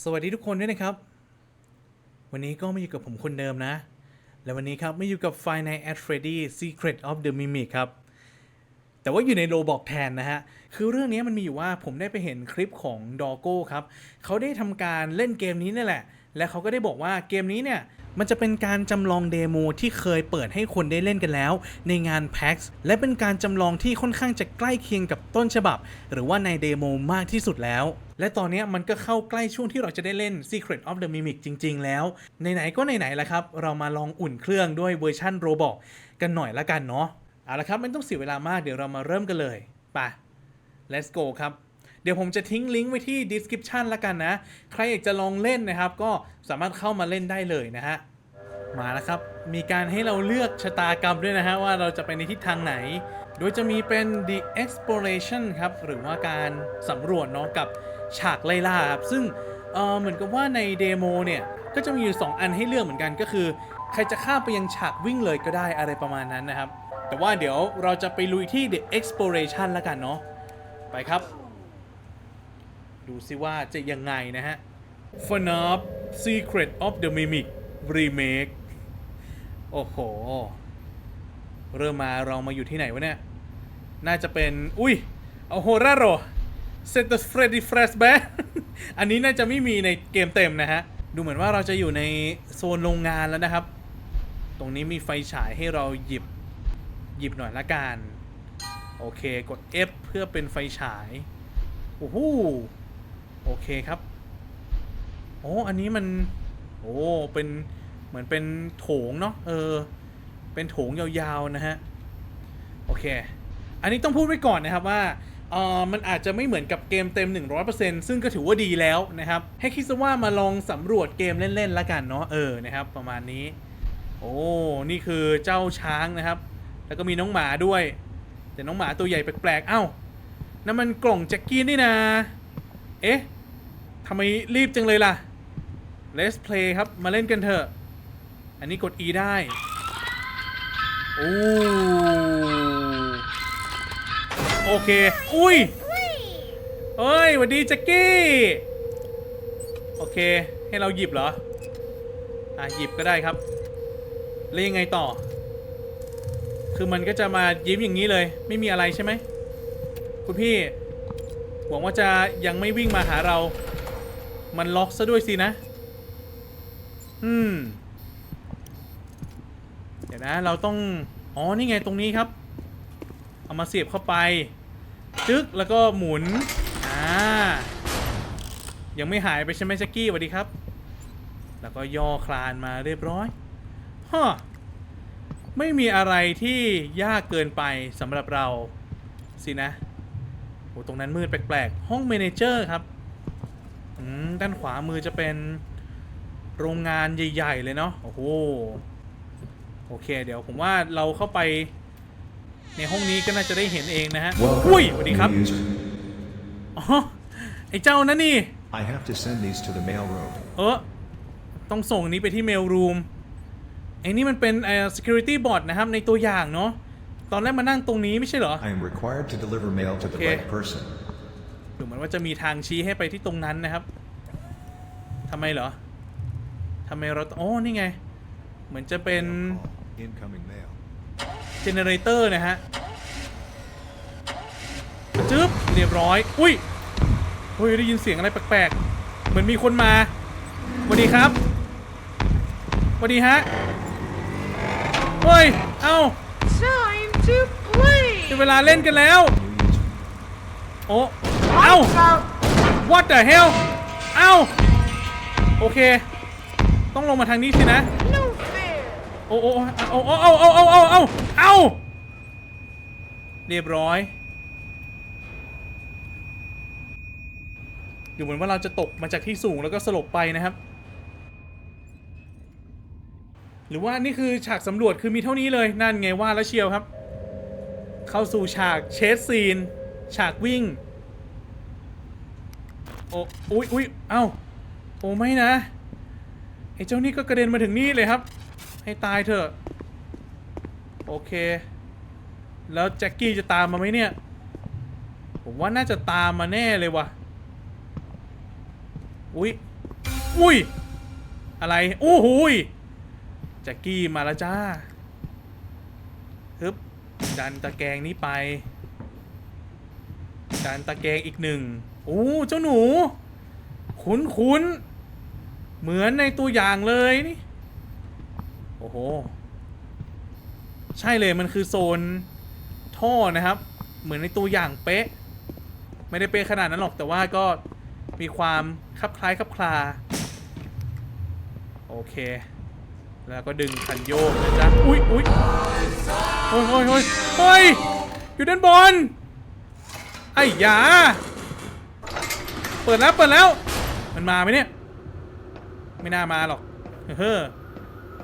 สวัสดีทุกคนด้วยนะครับ วันนี้ก็มาอยู่กับผมคนเดิมนะ และวันนี้ครับมาอยู่กับ Five Nights at Freddy Secret of the Mimic ครับ แต่ว่าอยู่ในโลบอกแทนนะฮะ คือเรื่องนี้มันมีอยู่ว่าผมได้ไปเห็นคลิปของดอโก้ครับ เขาได้ทำการเล่นเกมนี้นี่แหละ และเขาก็ได้บอกว่าเกมนี้เนี่ยมันจะเป็นการจำลองเดโมที่เคยเปิดให้คนได้เล่นกันแล้ว ในงาน PAX และเป็นการจำลองที่ค่อนข้างจะใกล้เคียงกับต้นฉบับ หรือว่าในเดโมมากที่สุดแล้ว และตอนนี้มันก็เข้าใกล้ช่วงที่เราจะได้เล่น Secret of the Mimic จริง ๆ แล้ว ไหน ๆ ก็ไหนๆแล้วครับ เรามาลองอุ่นเครื่องด้วยเวอร์ชั่นโรบอกกันหน่อยละกันเนาะเอาละครับไม่ต้องเสียเวลามากเดี๋ยวเรามาเริ่มกันเลยไป let's go ครับ เดี๋ยวผมจะทิ้งลิงก์ไว้ที่ description ละกันนะ ใครอยากจะลองเล่นนะครับ ก็สามารถเข้ามาเล่นได้เลยนะฮะ มาแล้วครับ มีการให้เราเลือกชะตากรรมด้วยนะฮะ ว่าเราจะไปในทิศทางไหน โดยจะมีเป็น the exploration ครับ หรือว่าการสำรวจเนาะกับฉากไล่ล่าครับ ซึ่งเออเหมือนกับว่าในเดโมเนี่ยก็จะมีอยู่ 2 อันให้เลือกเหมือนกันก็คือ ใครจะข้ามไปยังฉากวิ่งเลยก็ได้อะไรประมาณนั้นนะครับ แต่ว่าเดี๋ยวเราจะไปลุยที่ the exploration ละกันเนาะไปครับ ดูซิว่าจะยังไงนะฮะ FNAF Secret of the Mimic Remake โอ้โห เริ่มมาเรามาอยู่ที่ไหนวะเนี่ย น่าจะเป็น อุ้ยเอาโฮราโรเซตเฟรดดี้แฟลชแบ็อันนี้น่าจะไม่มีในเกมเต็มนะฮะ ดูเหมือนว่าเราจะอยู่ในโซนโรงงานแล้วนะครับ ตรงนี้มีไฟฉายให้เราหยิบ หยิบหน่อยละกัน โอเค กด F เพื่อเป็นไฟฉาย โอ้โห โอเคครับ โอ้อันนี้มัน โอ้เป็นเหมือนเป็นโถงเนาะเออ เป็นโถงยาวๆนะฮะ โอเค อันนี้ต้องพูดไว้ก่อนนะครับว่าเออมันอาจจะไม่เหมือนกับเกมเต็ม 100%ซึ่งก็ถือว่าดีแล้วนะครับ ให้คิดซะว่ามาลองสำรวจเกมเล่นๆละกันเนาะเออนะครับ ประมาณนี้ โอ้นี่คือเจ้าช้างนะครับ แล้วก็มีน้องหมาด้วย แต่น้องหมาตัวใหญ่แปลกๆ เอ้านั่นมันกล่องแจ็คกี้นี่นะ เอ๊ะทำไมรีบจังเลยล่ะ Let's play ครับ มาเล่นกันเถอะ อันนี้กด E ได้ โอ้โอเค อุ้ยเฮ้ยหวัสดีแจ็คกี้ โอเค ให้เราหยิบเหรอ อะ หยิบก็ได้ครับ แล้วยังไงต่อ คือมันก็จะมายิ้มอย่างนี้เลย ไม่มีอะไรใช่ไหม คุณพี่ หวังว่าจะยังไม่วิ่งมาหาเรา มันล็อกซะด้วยสินะ อืม เดี๋ยวนะ เราต้อง อ๋อ นี่ไงตรงนี้ครับ เอามาเสียบเข้าไป จึ๊ก แล้วก็หมุน อ่า ยังไม่หายไปใช่ไหมแจ็กกี้สวัสดีครับ แล้วก็ย่อคลานมาเรียบร้อยฮะไม่มีอะไรที่ยากเกินไปสำหรับเราสินะ โอ้ตรงนั้นมืดแปลกๆ ห้องเมเนเจอร์ครับอืมด้านขวามือจะเป็นโรงงานใหญ่ ๆ เลยเนาะโอ้โหโอเค เดี๋ยวผมว่าเราเข้าไปในห้องนี้ก็น่าจะได้เห็นเองนะฮะอุ้ยสวัสดีครับ Welcome, new user. อ๋อไอ้เจ้านั่นนี่ I have to send these to the mail room. เออต้องส่งอันนี้ไปที่เมลรูมไอ้นี่มันเป็นเอ่อ security bot นะครับ ในตัวอย่างเนาะ ตอนแรกมานั่งตรงนี้ไม่ใช่เหรอ I am required to deliver mail to the Okay. right person. ดูเหมือนว่าจะมีทางชี้ให้ไปที่ตรงนั้นนะครับทำไมเหรอทำไมเราต้องอ๋อนี่ไง เหมือนจะเป็น Call. Incoming mail. เจเนเรเตอร์นะฮะจึ๊บเรียบร้อย อุ้ยเฮ้ยได้ยินเสียงอะไรแปลกๆ เหมือนมีคนมาสวัสดีครับสวัสดีฮะ เฮ้ย เอ้า Time to play! เป็นเวลาเล่นกันแล้ว New user. โอ้ เอ้า what the hell เอ้า โอเค ต้องลงมาทางนี้สินะ No fair! โอ้โอ้โอ้โอ้โอ้โอ้โอ้โอ้โอ้เอ้า เรียบร้อย ดูเหมือนว่าเราจะตกมาจากที่สูงแล้วก็สลบไปนะครับ หรือว่านี่คือฉากสำรวจคือมีเท่านี้เลยนั่นไงว่าแล้วเชียวครับ เข้าสู่ฉากเชสซีน ฉากวิ่ง โอ้อุ้ยอุ้ยเอ้า โอ้ไม่นะ ไอ้เจ้านี่ก็กระเด็นมาถึงนี่เลยครับ ให้ตายเถอะ โอเค แล้วแจ็คกี้จะตามมาไหมเนี่ย ผมว่าน่าจะตามมาแน่เลยวะอุ้ยอุ้ย อะไร โอ้โหยแจ็กกี้มาแล้วจ้าฮึบ ดันตะแกรงนี้ไป ดันตะแกรงอีกหนึ่งโอ้เจ้าหนู คุ้นคุ้นๆเหมือนในตัวอย่างเลยนี่ โอ้โห ใช่เลยมันคือโซนท่อนะครับ เหมือนในตัวอย่างเป๊ะ ไม่ได้เป๊ะขนาดนั้นหรอกแต่ว่าก็มีความคลับคล้ายคลับคลา โอเค แล้วก็ดึงคันโยกนะจ๊ะ อุ๊ยอุ๊ยโอ้ยโอ้ยโอ้ยเฮ้ย อยู่ด้านบน ไอ้ยา เปิดแล้ว เปิดแล้ว มันมาไหมเนี่ย ไม่น่ามาหรอก เฮ้อ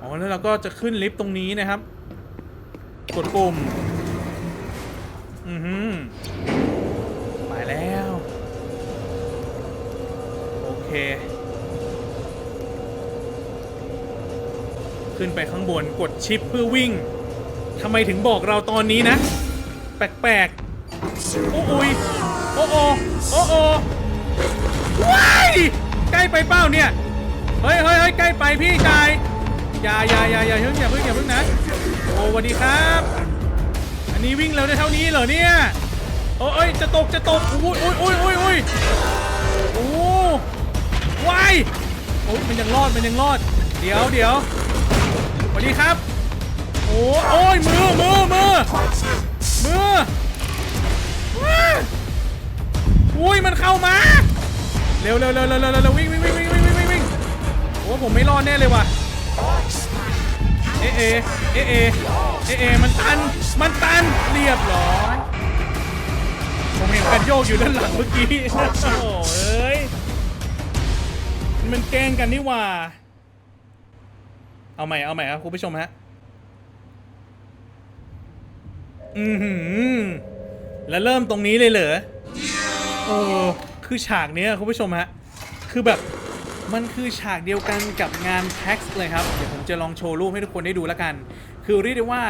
อ๋อ แล้วเราก็จะขึ้นลิฟต์ตรงนี้นะครับ กดปุ่ม อือหือไปแล้ว โอเค ขึ้นไปข้างบนกดชิปเพื่อวิ่งทำไมถึงบอกเราตอนนี้นะ แปลกๆ โอ้อุยโอ้โอโอ้โอว้ายใกล้ไปเป้าเนี่ย เฮ้ยเฮ้ยเฮ้ยใกล้ไปพี่ชายอย่าอย่าอย่าอย่าเพิ่งอย่าเพิ่งอย่าเพิ่งนะ โอ้สวัสดีครับ อันนี้วิ่งเร็วได้เท่านี้เหรอเนี่ยโอ้ยจะตกจะตกอุ้ยอุ้ยอุ้ยอุ้ยอุ้ยโอ้วายโอ้ยมันยังรอดมันยังรอด เดี๋ยวเดี๋ยว วัสดีครับ โอ้โอ้ยมือมือมือมือว้าอุ้ยมันเข้ามา เร็วเร็วเร็วเร็วเร็วเร็ววิ่งวิ่งวิ่งวิ่งวิ่งวิ่งวิ่งวิ่งโอ้ผมไม่รอดแน่เลยว่ะเอะเอะเอะเอะเอะเอะมันตันมันตันเรียบร้อยผมเห็นกันโยกอยู่ด้านหลังเมื่อกี้โอ้โหเอ้ยมันแกล้งกันนี่หว่า เอาใหม่เอาใหม่ครับคุณผู้ชมฮะ อือหือ แล้วเริ่มตรงนี้เลยเหรอโอ้คือฉากเนี้ยคุณผู้ชมฮะ คือแบบมันคือฉากเดียวกันกับงานแท็กซ์เลยครับ เดี๋ยวผมจะลองโชว์รูปให้ทุกคนได้ดูแล้วกัน คือเรียกได้ว่า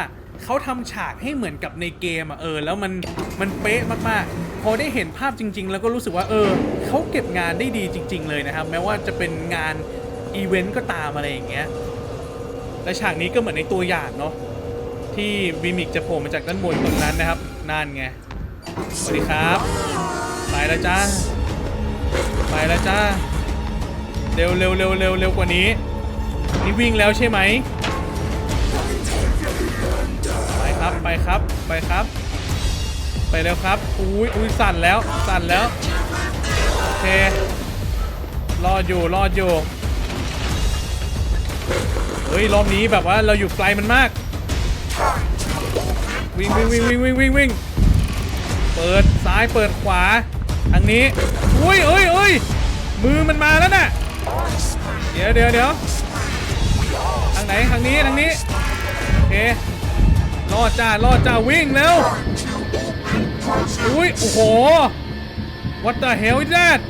เขาทำฉากให้เหมือนกับในเกมอะเออ แล้วมันมันเป๊ะมากๆ พอได้เห็นภาพจริง ๆ แล้วก็รู้สึกว่าเออเขาเก็บงานได้ดีจริง ๆ เลยนะครับ แม้ว่าจะเป็นงานอีเวนต์ก็ตามอะไรอย่างเงี้ย และฉากนี้ก็เหมือนในตัวอย่างเนาะที่วิมิกจะโผล่มาจากด้านบนตรงนั้นนะครับนั่นไงสวัสดีครับ ไปแล้วจ้าไปแล้วจ้าเร็วเร็วเร็วเร็วเร็วกว่านี้นี่วิ่งแล้วใช่ไหมไปครับไปครับไปครับ ไปแล้วครับอุ้ยอุ้ยสั่นแล้วสั่นแล้วโอเครอดอยู่รอดอยู่ เฮ้ยรอบนี้แบบว่าเราอยู่ไกลมันมาก วิ่งวิ่งวิ่งวิ่งวิ่งวิ่งวิ่งเปิดซ้ายเปิดขวาทางนี้อุ้ยเอ้ยเอ้ยมือมันมาแล้วน่ะเดี๋ยวเดี๋ยวเดี๋ยวทางไหนทางนี้ทางนี้โอเครอดจ้ารอดจ้าวิ่งเร็วอุ้ยโอ้โห what the hell is that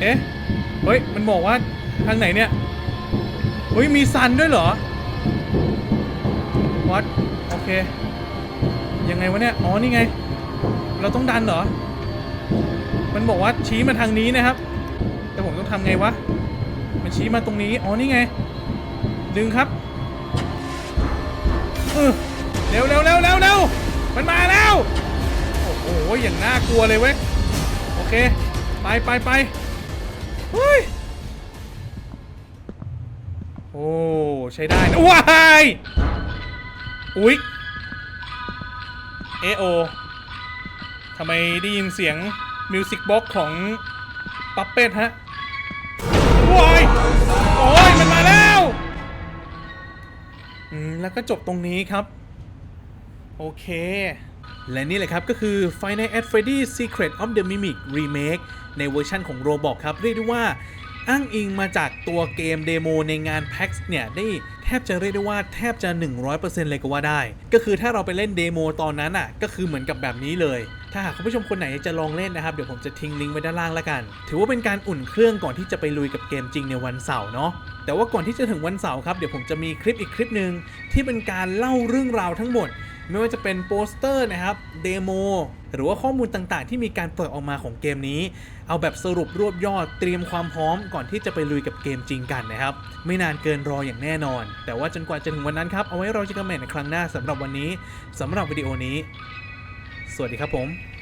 เอ๊ะเฮ้ยมันบอกว่าทางไหนเนี่ย เฮ้ยมีซันด้วยเหรอ what โอเค ยังไงวะเนี่ย อ๋อ นี่ไง เราต้องดันเหรอ มันบอกว่าชี้มาทางนี้นะครับ แต่ผมต้องทำไงวะ มันชี้มาตรงนี้ อ๋อ นี่ไง ดึงครับเออเร็วเร็วเร็วเร็วเร็วมันมาแล้ว โอ้โห อย่างน่ากลัวเลยเว้ย โอเค ไปไปไปเฮ้ย โอ้ใช้ได้นะว้ายอุ๊ยเอโอทำไมได้ยินเสียงมิวสิกบ็อกของปั๊ปเป็ดฮะว้ายโอ้ยมันมาแล้วอืมแล้วก็จบตรงนี้ครับ โอเคและนี่แหละครับ ก็คือ Final at Freddy's Secret of the Mimic Remake ในเวอร์ชั่นของ Roblox ครับ เรียกได้ว่า อ้างอิงมาจากตัวเกมเดโมในงาน PAX เนี่ยได้แทบจะเรียกได้ว่าแทบจะ 100%เลยก็ว่าได้ ก็คือถ้าเราไปเล่นเดโมตอนนั้นอะก็คือเหมือนกับแบบนี้เลย ถ้าหากคุณผู้ชมคนไหนจะลองเล่นนะครับ เดี๋ยวผมจะทิ้งลิงก์ไว้ด้านล่างแล้วกัน ถือว่าเป็นการอุ่นเครื่องก่อนที่จะไปลุยกับเกมจริงในวันเสาร์เนาะแต่ว่าก่อนที่จะถึงวันเสาร์ครับเดี๋ยวผมจะมีคลิปอีกคลิปหนึ่งที่เป็นการเล่าเรื่องราวทั้งหมด ไม่ว่าจะเป็นโปสเตอร์นะครับเดโมหรือว่าข้อมูลต่างๆ ที่มีการเปิดออกมาของเกมนี้ เอาแบบสรุปรวบยอดเตรียมความพร้อมก่อนที่จะไปลุยกับเกมจริงกันนะครับ ไม่นานเกินรออย่างแน่นอน แต่ว่าจนกว่าจะถึงวันนั้นครับเอาไว้เราจะกันใหม่ในครั้งหน้าสำหรับวันนี้สำหรับวิดีโอนี้ สวัสดีครับผม